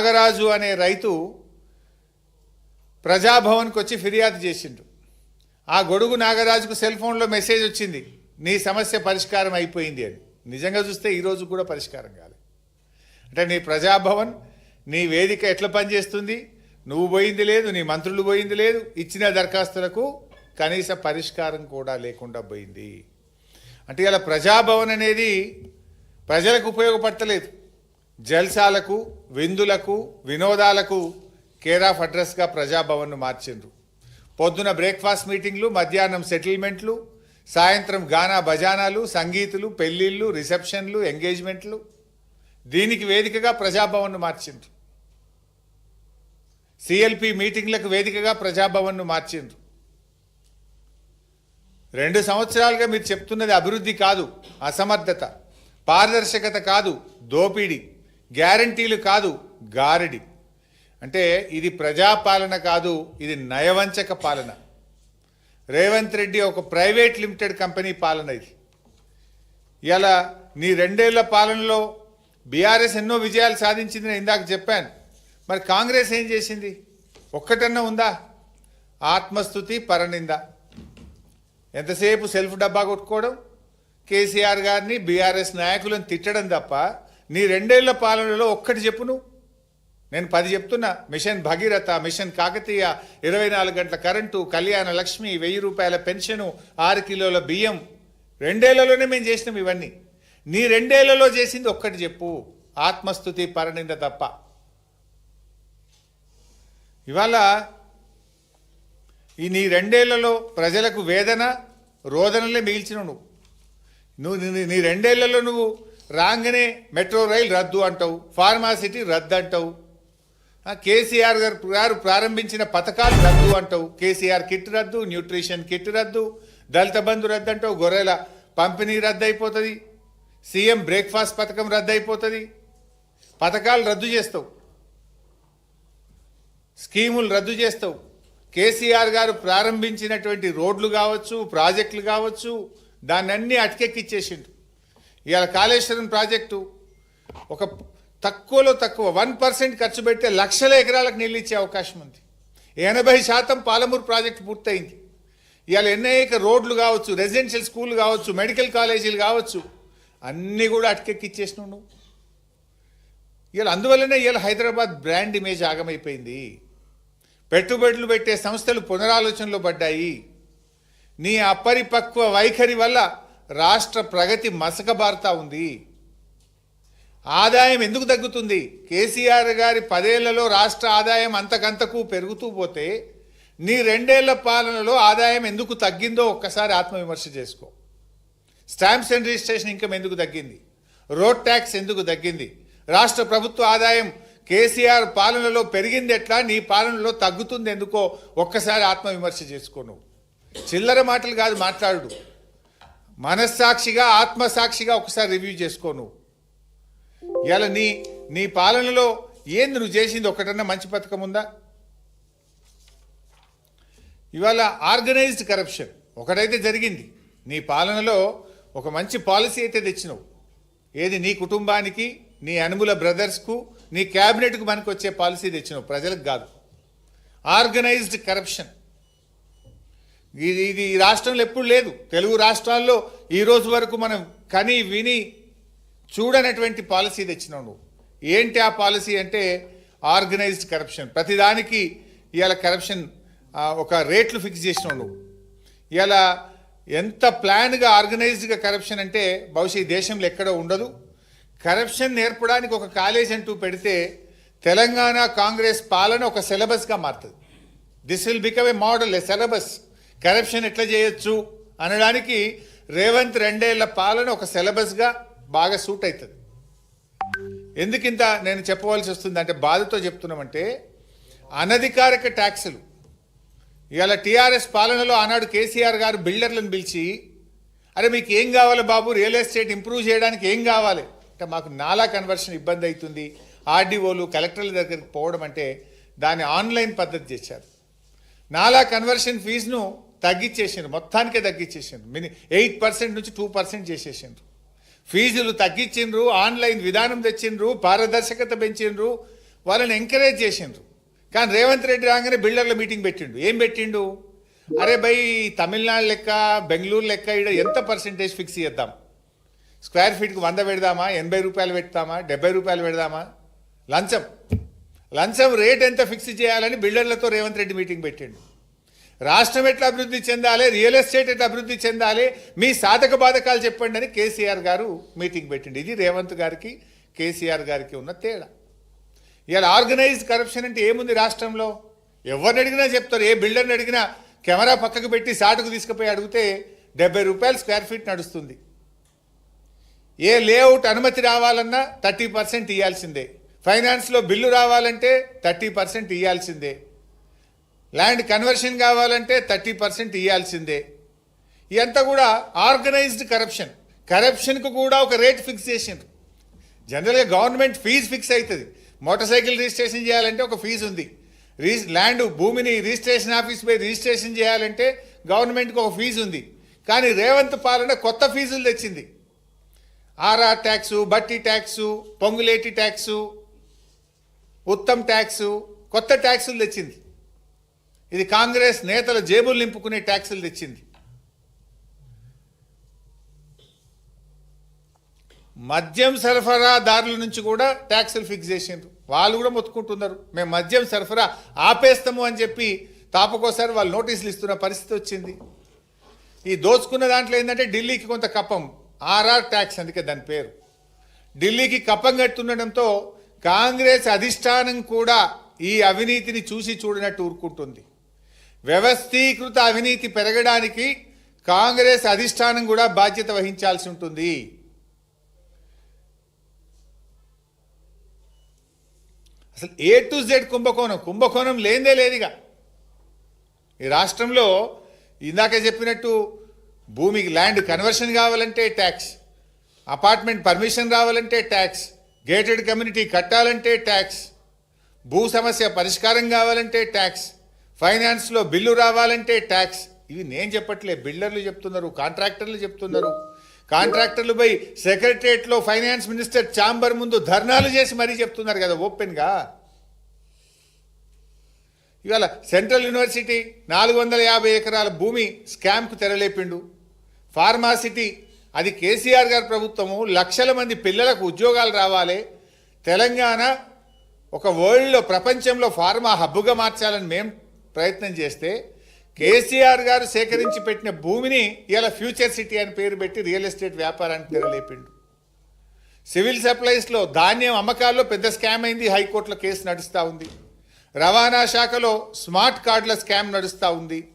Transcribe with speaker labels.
Speaker 1: నాగరాజు అనే రైతు ప్రజాభవన్కి వచ్చి ఫిర్యాదు చేసిండు. ఆ గొడుగు నాగరాజుకు సెల్ ఫోన్లో మెసేజ్ వచ్చింది. నీ సమస్య పరిష్కారం అయిపోయింది అని. నిజంగా చూస్తే ఈరోజు కూడా పరిష్కారం కాలేదు అంటే నీ ప్రజాభవన్ నీ వేదిక ఎట్లా పనిచేస్తుంది? నువ్వు పోయింది లేదు నీ మంత్రులు పోయింది లేదు ఇచ్చిన దరఖాస్తులకు కనీస పరిష్కారం కూడా లేకుండా పోయింది. అంటే ఇలా ప్రజాభవన్ అనేది ప్రజలకు ఉపయోగపడతలేదు. జల్సాలకు విందులకు వినోదాలకు కేర్ ఆఫ్ అడ్రస్గా ప్రజాభవన్ను మార్చిండ్రు. పొద్దున బ్రేక్ఫాస్ట్ మీటింగ్లు మధ్యాహ్నం సెటిల్మెంట్లు సాయంత్రం గానా భజానాలు సంగీతులు పెళ్ళిళ్ళు రిసెప్షన్లు ఎంగేజ్మెంట్లు. దీనికి వేదికగా ప్రజాభవన్ను మార్చిండ్రు. సిఎల్పి మీటింగ్లకు వేదికగా ప్రజాభవన్ను మార్చిండ్రు. రెండు సంవత్సరాలుగా మీరు చెప్తున్నది అభివృద్ధి కాదు అసమర్థత పారదర్శకత కాదు దోపిడీ. గ్యారంటీలు కాదు గారడి. అంటే ఇది ప్రజాపాలన కాదు ఇది నయవంచక పాలన. రేవంత్ రెడ్డి ఒక ప్రైవేట్ లిమిటెడ్ కంపెనీ పాలన ఇది. ఇలా నీ రెండేళ్ళ పాలనలో బీఆర్ఎస్ ఎన్నో విజయాలు సాధించింది నేను ఇందాక చెప్పాను. మరి కాంగ్రెస్ ఏం చేసింది? ఒక్కటన్నా ఉందా? ఆత్మస్థుతి పరనింద. ఎంతసేపు సెల్ఫ్ డబ్బా కొట్టుకోవడం? కేసీఆర్ గారిని బీఆర్ఎస్ నాయకులను తిట్టడం తప్ప నీ రెండేళ్ళ పాలనలో ఒక్కటి చెప్పు నువ్వు. నేను పది చెప్తున్నా మిషన్ భగీరథ మిషన్ కాకతీయ ఇరవై నాలుగు గంటల కరెంటు కళ్యాణ లక్ష్మి వెయ్యి రూపాయల పెన్షను ఆరు కిలోల బియ్యం. రెండేళ్ళలోనే మేము చేసినాం ఇవన్నీ. నీ రెండేళ్ళలో చేసింది ఒక్కటి చెప్పు. ఆత్మస్థుతి పరణింద తప్ప. ఇవాళ ఈ నీ రెండేళ్ళలో ప్రజలకు వేదన రోదనలే మిగిల్చిన నువ్వు. నువ్వు నీ- నీ రెండేళ్ళలో నువ్వు రాగానే మెట్రో రైల్ రద్దు అంటావు ఫార్మాసిటీ రద్దు అంటావు కేసీఆర్ గారు గారు ప్రారంభించిన పథకాలు రద్దు అంటావు. కేసీఆర్ కిట్ రద్దు న్యూట్రిషన్ కిట్ రద్దు దళిత బంధు రద్దు అంటావు గొర్రెల పంపిణీ రద్దు అయిపోతుంది సీఎం బ్రేక్ఫాస్ట్ పథకం రద్దు అయిపోతుంది పథకాలు రద్దు చేస్తావు. స్కీములు రద్దు చేస్తావు. కేసీఆర్ గారు ప్రారంభించినటువంటి రోడ్లు కావచ్చు ప్రాజెక్టులు కావచ్చు దాన్ని అన్నీ అటకెక్కిచ్చేసిండు. ఇవాళ కాళేశ్వరం ప్రాజెక్టు ఒక తక్కువలో తక్కువ వన్ పర్సెంట్ ఖర్చు పెడితే లక్షల ఎకరాలకు నీళ్ళు ఇచ్చే అవకాశం ఉంది. ఎనభై శాతం పాలమూరు ప్రాజెక్టు పూర్తయింది. ఇవాళ అనేక రోడ్లు కావచ్చు రెసిడెన్షియల్ స్కూల్ కావచ్చు మెడికల్ కాలేజీలు కావచ్చు అన్నీ కూడా అటకెక్కిచ్చేసినావు నువ్వు. ఇవాళ అందువల్లనే ఇవాళ హైదరాబాద్ బ్రాండ్ ఇమేజ్ ఆగమైపోయింది. పెట్టుబడులు పెట్టే సంస్థలు పునరాలోచనలో పడ్డాయి. నీ అపరిపక్వ వైఖరి వల్ల రాష్ట్ర ప్రగతి మసకబారుతా ఉంది. ఆదాయం ఎందుకు తగ్గుతుంది? కేసీఆర్ గారి పదేళ్ళలో రాష్ట్ర ఆదాయం అంతకంతకు పెరుగుతూ పోతే నీ రెండేళ్ళ పాలనలో ఆదాయం ఎందుకు తగ్గిందో ఒక్కసారి ఆత్మవిమర్శ చేసుకో. స్టాంప్స్ అండ్ రిజిస్ట్రేషన్ ఇన్కమ్ ఎందుకు తగ్గింది? రోడ్ ట్యాక్స్ ఎందుకు తగ్గింది? రాష్ట్ర ప్రభుత్వ ఆదాయం కేసీఆర్ పాలనలో పెరిగింది ఎట్లా? నీ పాలనలో తగ్గుతుంది ఎందుకో ఒక్కసారి ఆత్మవిమర్శ చేసుకో నువ్వు. చిల్లర మాటలు కాదు మాట్లాడు మనస్సాక్షిగా ఆత్మసాక్షిగా ఒకసారి రివ్యూ చేసుకో నువ్వు. ఇవాళ నీ నీ పాలనలో ఏంది నువ్వు చేసింది? ఒకటన్నా మంచి పథకం ఉందా? ఇవాళ ఆర్గనైజ్డ్ కరప్షన్ ఒకటైతే జరిగింది. నీ పాలనలో ఒక మంచి పాలసీ అయితే తెచ్చినావు. ఏది నీ కుటుంబానికి నీ అనుముల బ్రదర్స్కు నీ క్యాబినెట్కు మనకు వచ్చే పాలసీ తెచ్చినావు. ప్రజలకు కాదు. Organised corruption. ఇది ఇది ఈ రాష్ట్రంలో ఎప్పుడు లేదు. తెలుగు రాష్ట్రాల్లో ఈ రోజు వరకు మనం కని విని చూడనటువంటి పాలసీ తెచ్చినావు నువ్వు. ఏంటి ఆ పాలసీ అంటే ఆర్గనైజ్డ్ కరప్షన్. ప్రతిదానికి ఇవాళ కరప్షన్ ఒక రేట్లు ఫిక్స్ చేసినావు నువ్వు. ఇవాళ ఎంత ప్లాన్గా ఆర్గనైజ్డ్గా కరప్షన్ అంటే బహుశా ఈ దేశంలో ఎక్కడో ఉండదు. కరప్షన్ నేర్పడానికి ఒక కాలేజ్ అంటూ పెడితే తెలంగాణ కాంగ్రెస్ పాలన ఒక సిలబస్గా మారుతుంది. This will become a model a syllabus corruption ఎట్లా చేయొచ్చు అనడానికి రేవంత్ రెండేళ్ళ పాలన ఒక సిలబస్గా బాగా సూట్ అవుతుంది. ఎందుకింత నేను చెప్పవలసి వస్తుంది అంటే బాధతో చెప్తున్నామంటే అనధికారిక ట్యాక్సులు. ఇవాళ టీఆర్ఎస్ పాలనలో ఆనాడు కేసీఆర్ గారు బిల్డర్లను పిలిచి అరే మీకు ఏం కావాలి బాబు? రియల్ ఎస్టేట్ ఇంప్రూవ్ చేయడానికి ఏం కావాలి? అంటే మాకు నాలా కన్వర్షన్ ఇబ్బంది అవుతుంది. ఆర్డీఓలు కలెక్టర్ల దగ్గరికి పోవడం అంటే దాన్ని ఆన్లైన్ పద్ధతి చేశారు. నాలా కన్వర్షన్ ఫీజును తగ్గించేసిండ్రు మొత్తానికే తగ్గించేసిండ్రు మిని ఎయిట్ పర్సెంట్ నుంచి టూ పర్సెంట్ చేసేసిండ్రు. ఫీజులు తగ్గించిండ్రు ఆన్లైన్ విధానం తెచ్చిండ్రు పారదర్శకత పెంచిండ్రు వాళ్ళని ఎంకరేజ్ చేసిండ్రు. కానీ రేవంత్ రెడ్డి రాగానే బిల్డర్ల మీటింగ్ పెట్టిండు. ఏం పెట్టిండు? అరే భయ్ తమిళనాడు లెక్క బెంగళూరు లెక్క ఇక్కడ ఎంత పర్సెంటేజ్ ఫిక్స్ చేద్దాం? స్క్వేర్ ఫీట్కి వంద పెడదామా? ఎనభై రూపాయలు పెడతామా? డెబ్బై రూపాయలు పెడదామా? లంచం. లంచం రేట్ ఎంత ఫిక్స్ చేయాలని బిల్డర్లతో రేవంత్ రెడ్డి మీటింగ్ పెట్టిండు. రాష్ట్రం ఎట్లా అభివృద్ధి చెందాలి? రియల్ ఎస్టేట్ ఎట్లా అభివృద్ధి చెందాలి? మీ సాధక బాధకాలు చెప్పండి అని కేసీఆర్ గారు మీటింగ్ పెట్టిండు. ఇది రేవంత్ గారికి కేసీఆర్ గారికి ఉన్న తేడా. ఇవాళ ఆర్గనైజ్డ్ కరప్షన్ అంటే ఏముంది రాష్ట్రంలో? ఎవరిని అడిగినా చెప్తారు. ఏ బిల్డర్ని అడిగినా కెమెరా పక్కకు పెట్టి సాటుకు తీసుకుపోయి అడిగితే డెబ్బై రూపాయలు స్క్వేర్ ఫీట్ నడుస్తుంది. ఏ లేఅవుట్ అనుమతి రావాలన్నా థర్టీ పర్సెంట్ ఇవ్వాల్సిందే ఫైనాన్స్లో బిల్లు రావాలంటే థర్టీ పర్సెంట్ ఇవ్వాల్సిందే ల్యాండ్ కన్వర్షన్ కావాలంటే థర్టీ పర్సెంట్ ఇవ్వాల్సిందే ఇదంతా కూడా ఆర్గనైజ్డ్ కరప్షన్. కరప్షన్కు కూడా ఒక రేట్ ఫిక్స్ చేసిండ్రు జనరల్గా గవర్నమెంట్ ఫీజు ఫిక్స్ అవుతుంది మోటార్ సైకిల్ రిజిస్ట్రేషన్ చేయాలంటే ఒక ఫీజు ఉంది. రీ ల్యాండ్ భూమిని రిజిస్ట్రేషన్ ఆఫీస్ పోయి రిజిస్ట్రేషన్ చేయాలంటే గవర్నమెంట్కి ఒక ఫీజు ఉంది. కానీ రేవంత్ పాలన కొత్త ఫీజులు తెచ్చింది. RR tax Bhatti tax Ponguleti tax Uttam tax కొత్త ట్యాక్సులు తెచ్చింది. ఇది కాంగ్రెస్ నేతల జేబులు నింపుకునే ట్యాక్సులు తెచ్చింది. మద్యం సరఫరాదారుల నుంచి కూడా ట్యాక్సులు ఫిక్స్ చేసిండ్రు. వాళ్ళు కూడా మొత్తుకుంటున్నారు. మేము మద్యం సరఫరా ఆపేస్తాము అని చెప్పి తాపకోసారి వాళ్ళు నోటీసులు ఇస్తున్న పరిస్థితి వచ్చింది. ఈ దోచుకున్న దాంట్లో ఏంటంటే ఢిల్లీకి కొంత కప్పం ఆర్ఆర్ ట్యాక్స్ అందుకే దాని పేరు. ఢిల్లీకి కప్పం కట్టుండడంతో కాంగ్రెస్ అధిష్టానం కూడా ఈ అవినీతిని చూసి చూడనట్టు ఊరుకుంటుంది. వ్యవస్థీకృత అవినీతి పెరగడానికి కాంగ్రెస్ అధిష్టానం కూడా బాధ్యత వహించాల్సి ఉంటుంది. అసలు ఏ టు జెడ్ కుంభకోణం కుంభకోణం లేదే లేదుగా. ఈ రాష్ట్రంలో ఇందాక చెప్పినట్టు భూమికి ల్యాండ్ కన్వర్షన్ కావాలంటే ట్యాక్స్ అపార్ట్మెంట్ పర్మిషన్ రావాలంటే ట్యాక్స్ గేటెడ్ కమ్యూనిటీ కట్టాలంటే ట్యాక్స్ భూ సమస్య పరిష్కారం కావాలంటే ట్యాక్స్ ఫైనాన్స్లో బిల్లు రావాలంటే ట్యాక్స్. ఇవి నేను చెప్పట్లే బిల్డర్లు చెప్తున్నారు కాంట్రాక్టర్లు చెప్తున్నారు. కాంట్రాక్టర్లు పోయి సెక్రటరియట్లో ఫైనాన్స్ మినిస్టర్ ఛాంబర్ ముందు ధర్నాలు చేసి మరీ చెప్తున్నారు కదా ఓపెన్గా. ఇవాళ సెంట్రల్ యూనివర్సిటీ నాలుగు వందల యాభై ఎకరాల భూమి స్కామ్కు తెరలేపిండు. ఫార్మాసిటీ అది కేసీఆర్ గారి ప్రభుత్వము లక్షల మంది పిల్లలకు ఉద్యోగాలు రావాలి. తెలంగాణ ఒక వరల్డ్లో ప్రపంచంలో ఫార్మా హబ్బుగా మార్చాలని మేం ప్రయత్నం చేస్తే కేసీఆర్ గారు సేకరించి పెట్టిన భూమిని ఇలా ఫ్యూచర్ సిటీ అని పేరు పెట్టి రియల్ ఎస్టేట్ వ్యాపారానికి తెరలేపిండు. సివిల్ సప్లైస్లో ధాన్యం అమ్మకాల్లో పెద్ద స్కామ్ అయింది హైకోర్టులో కేసు నడుస్తూ ఉంది. రవాణా శాఖలో స్మార్ట్ కార్డుల స్కామ్ నడుస్తూ ఉంది.